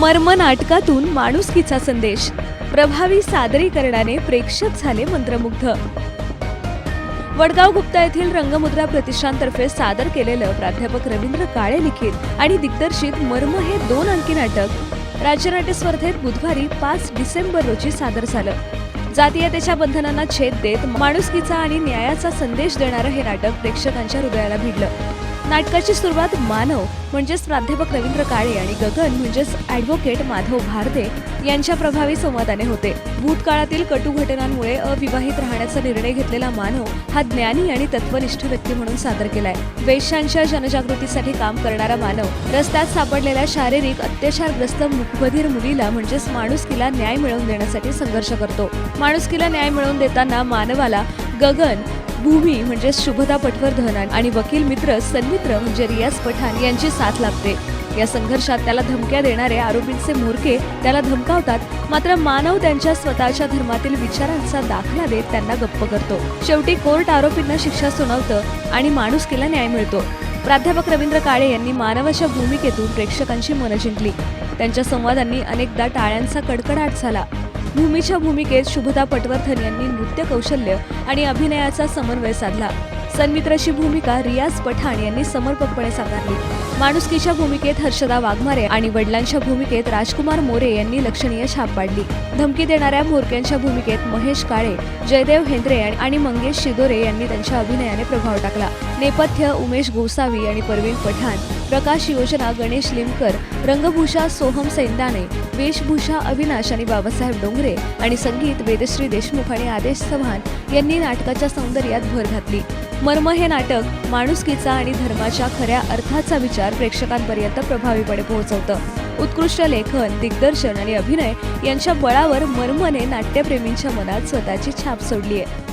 मर्म नाटकातून माणुसकीचा संदेश. प्रभावी सादरीकरणाने प्रेक्षक झाले मंत्रमुग्ध. वडगाव गुप्ता येथील रंगमुद्रा प्रतिष्ठानतर्फे सादर केलेलं प्राध्यापक रवींद्र काळे लिखित आणि दिग्दर्शित मर्म हे दोन अंकी नाटक. राज्यनाट्य स्पर्धेत बुधवारी पाच डिसेंबर रोजी सादर झालं. जातीयतेच्या बंधनांना छेद देत माणुसकीचा आणि न्यायाचा संदेश देणारं हे नाटक प्रेक्षकांच्या हृदयाला भिडलं. नाटकाची सुरुवात मानव म्हणजेच प्राध्यापक रवींद्र काळे आणि गगन म्हणजेच ॲडव्होकेट माधव भारदे यांच्या प्रभावी संवादाने होते. भूतकाळातील कटू घटनांमुळे अविवाहित राहण्याचा निर्णय घेतलेला मानव हा ज्ञानी आणि तत्वनिष्ठ व्यक्ती म्हणून सादर केलाय. वेश्यांच्या जनजागृतीसाठी काम करणारा मानव रस्त्यात सापडलेल्या शारीरिक अत्याचारग्रस्त मुखबधीर मुलीला म्हणजेच माणुसकीला न्याय मिळवून देण्यासाठी संघर्ष करतो. माणुसकीला न्याय मिळवून देताना मानवाला गगन भूमी म्हणजे शुभदा पटवर्धन आणि वकील मित्र सन्मित्र म्हणजे रियाज पठाण यांची साथ लाभते. या संघर्षात त्याला धमक्या देणारे आरोपींचे मोरके त्याला धमकावतात मात्र मानव त्यांच्या स्वतःच्या धर्मातील विचारांचा दाखला देत त्यांना गप्प करतो. शेवटी कोर्ट आरोपींना शिक्षा सुनावतं आणि माणुसकीला न्याय मिळतो. प्राध्यापक रवींद्र काळे यांनी मानवाच्या भूमिकेतून प्रेक्षकांची मनं जिंकली. त्यांच्या संवादांनी अनेकदा टाळ्यांचा कडकडाट झाला. भूमीच्या भूमिकेत शुभदा पटवर्धन यांनी नृत्य कौशल्य आणि अभिनयाचा समन्वय साधला. सन्मित्राची भूमिका रियाज पठाण यांनी समर्पकपणे साकारली. माणुसकीच्या भूमिकेत हर्षदा वाघमारे आणि वडिलांच्या भूमिकेत राजकुमार मोरे यांनी लक्षणीय छाप पाडली. धमकी देणाऱ्या मोरक्यांच्या भूमिकेत महेश काळे जयदेव हेंद्रे आणि- आणि मंगेश शिदोरे यांनी त्यांच्या अभिनयाने प्रभाव टाकला. नेपथ्य उमेश गोसावी आणि परवीन पठाण प्रकाश योजना गणेश लिमकर रंगभूषा सोहम सैंदाने वेशभूषा अविनाश आणि बाबासाहेब डोंगरे आणि संगीत वेदश्री देशमुख आणि आदेश चव्हाण यांनी नाटकाच्या सौंदर्यात भर घातली. मर्म हे नाटक माणुसकीचा आणि धर्माच्या खऱ्या अर्थाचा विचार प्रेक्षकांपर्यंत प्रभावीपणे पोहोचवतं. उत्कृष्ट लेखन दिग्दर्शन आणि अभिनय यांच्या बळावर मर्मने नाट्यप्रेमींच्या मनात स्वतःची छाप सोडली आहे